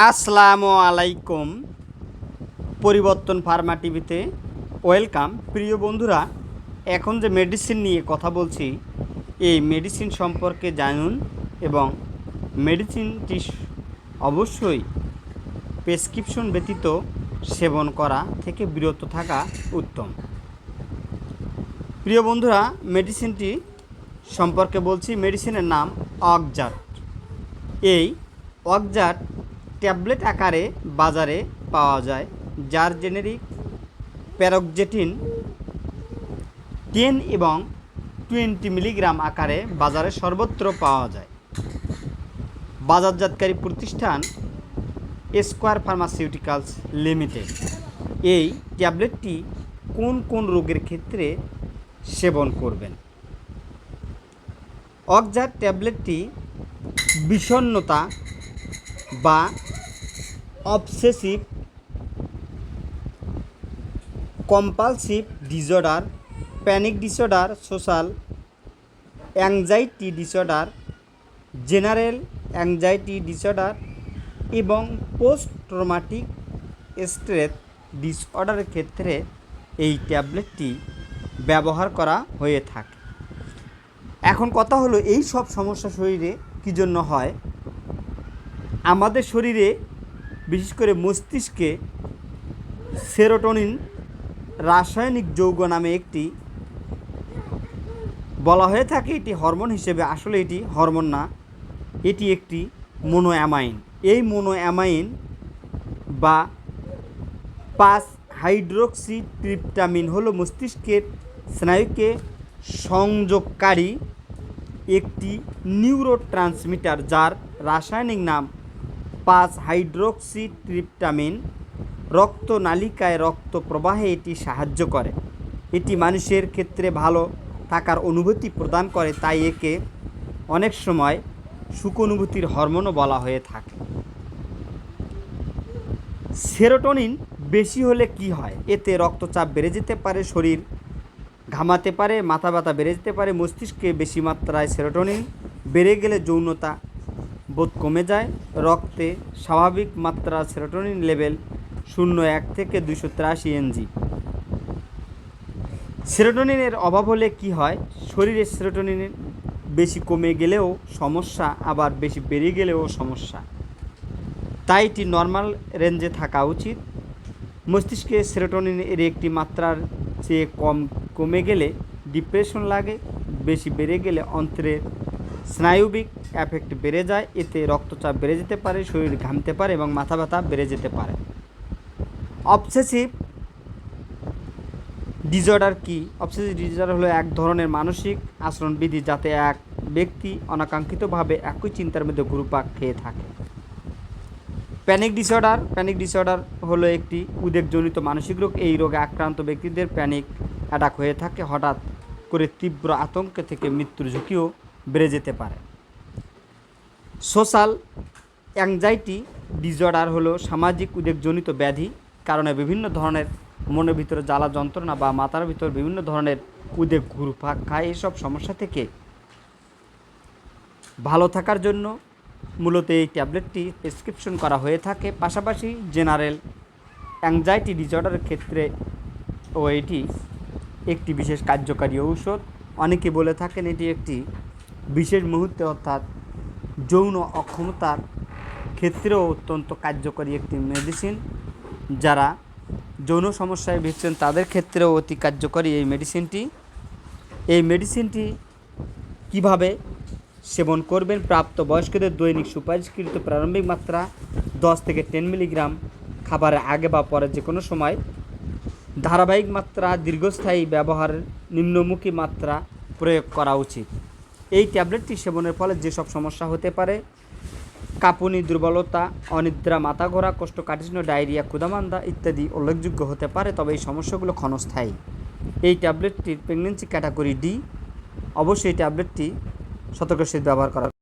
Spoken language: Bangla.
আসসালামু আলাইকুম, পরিবর্তন ফার্মা টিভিতে। ওয়েলকাম। প্রিয় বন্ধুরা, এখন যে মেডিসিন নিয়ে কথা বলছি, এই মেডিসিন সম্পর্কে জানুন এবং মেডিসিনটি অবশ্যই প্রেসক্রিপশন ব্যতীত সেবন করা থেকে বিরত থাকা উত্তম। প্রিয় বন্ধুরা, মেডিসিনটি সম্পর্কে বলছি, মেডিসিনের নাম অকজাট। এই অকজাট ট্যাবলেট আকারে বাজারে পাওয়া যায়, যার জেনেরিক প্যারকজেটিন টেন এবং টোয়েন্টি মিলিগ্রাম আকারে বাজারে সর্বত্র পাওয়া যায়। বাজারজাতকারী প্রতিষ্ঠান স্কোয়ার ফার্মাসিউটিক্যালস লিমিটেড এই ট্যাবলেটটি কোন কোন রোগের ক্ষেত্রে সেবন করবেন? অকজার ট্যাবলেটটি বিষণ্ণতা বা obsessive, compulsive disorder, panic disorder, social anxiety disorder, general anxiety disorder এবং পোস্ট ট্রমাটিক স্ট্রেস ডিসঅর্ডারের ক্ষেত্রে এই ট্যাবলেটটি ব্যবহার করা হয়ে থাকে। এখন কথা হলো, এই সব সমস্যা শরীরে কী জন্য হয়? আমাদের শরীরে বিশেষ করে মস্তিষ্কে সেরোটোনিন রাসায়নিক যৌগ নামে একটি বলা হয়ে থাকে, এটি হরমোন হিসেবে। আসলে এটি হরমোন না, এটি একটি মোনোঅ্যামাইন। এই মোনোঅ্যামাইন বা পাঁচ হাইড্রোক্সি ট্রিপটামিন হলো মস্তিষ্কের স্নায়ুকে সংযোগকারী একটি নিউরো ট্রান্সমিটার যার রাসায়নিক নাম পাঁচ হাইড্রোক্সি ট্রিপটামিন রক্ত নালিকায় রক্ত প্রবাহে এটি সাহায্য করে। এটি মানুষের ক্ষেত্রে ভালো থাকার অনুভূতি প্রদান করে, তাই একে অনেক সময় সুখ অনুভূতির হরমোনও বলা হয়ে থাকে। সেরোটোনিন বেশি হলে কি হয়? এতে রক্তচাপ বেড়ে যেতে পারে, শরীর ঘামাতে পারে, মাথা ব্যথা বেড়ে যেতে পারে, মস্তিষ্কে বেশি মাত্রায় সেরোটোনিন বেড়ে গেলে যৌনতা বোধ কমে যায়। রক্তে স্বাভাবিক মাত্রা সেরোটোনিন লেভেল শূন্য এক থেকে দুশো তিরাশি এনজি। সেরোটোনিনের অভাব হলে কি হয়? শরীরে সেরোটোনিনের বেশি কমে গেলেও সমস্যা, আবার বেশি বেড়ে গেলেও সমস্যা। তাই এটি নর্মাল রেঞ্জে থাকা উচিত। মস্তিষ্কে সেরোটোনিনের একটি মাত্রার চেয়ে কম কমে গেলে ডিপ্রেশন লাগে, বেশি বেড়ে গেলে অন্ত্রের স্নায়ুবিক এফেক্ট বেড়ে যায়, এতে রক্তচাপ বেড়ে যেতে পারে, শরীর ঘামতে পারে এবং মাথা ব্যথা বেড়ে যেতে পারে। অবসেসিভ ডিজর্ডার কি? অবসেসিভ ডিজর্ডার হলো এক ধরনের মানসিক আচরণবিধি যাতে এক ব্যক্তি অনাকাঙ্ক্ষিতভাবে একই চিন্তার মধ্যে ঘুরপাক খেয়ে থাকে। প্যানিক ডিসঅর্ডার প্যানিক ডিসঅর্ডার হলো একটি উদ্বেগজনিত মানসিক রোগ। এই রোগে আক্রান্ত ব্যক্তিদের প্যানিক অ্যাটাক হয়ে থাকে। হঠাৎ করে তীব্র আতঙ্ক থেকে মৃত্যুর ঝুঁকিও বেড়ে যেতে পারে। সোশ্যাল অ্যাংজাইটি ডিসঅর্ডার হলো সামাজিক উদ্বেগজনিত ব্যাধি কারণে বিভিন্ন ধরনের মনের ভিতরে জ্বালা যন্ত্রণা বা মাথার ভিতর বিভিন্ন ধরনের উদ্বেগ, ঘুরপাক খায়। এইসব সমস্যা থেকে ভালো থাকার জন্য মূলত এই ট্যাবলেটটি প্রেসক্রিপশন করা হয়ে থাকে। পাশাপাশি জেনারেল অ্যাংজাইটি ডিসঅর্ডারের ক্ষেত্রে ও এটি একটি বিশেষ কার্যকারী ঔষধ। অনেকে বলে থাকেন এটি একটি বিশেষ মুহূর্তে অর্থাৎ যৌন অক্ষমতার ক্ষেত্রেও অত্যন্ত কার্যকরী একটি মেডিসিন যারা যৌন সমস্যায় ভুগছেন, তাদের ক্ষেত্রেও অতি কার্যকরী এই মেডিসিনটি এই মেডিসিনটি কীভাবে সেবন করবেন? প্রাপ্ত বয়স্কদের দৈনিক সুপারিশকৃত প্রারম্ভিক মাত্রা দশ থেকে টেন মিলিগ্রাম খাবারের আগে বা পরে যে কোনো সময়। ধারাবাহিক মাত্রা দীর্ঘস্থায়ী ব্যবহারের নিম্নমুখী মাত্রা প্রয়োগ করা উচিত। এই ট্যাবলেটটি সেবনের ফলে যেসব সমস্যা হতে পারে, কাঁপুনি, দুর্বলতা, অনিদ্রা মাথা ঘোরা কোষ্ঠকাঠিন্য, ডায়রিয়া ক্ষুদামান্দা ইত্যাদি উল্লেখযোগ্য হতে পারে, তবে এই সমস্যাগুলো ক্ষণস্থায়ী। এই ট্যাবলেটটির প্রেগনেন্সি ক্যাটাগরি ডি অবশ্যই এই ট্যাবলেটটি সতর্ক ব্যবহার করা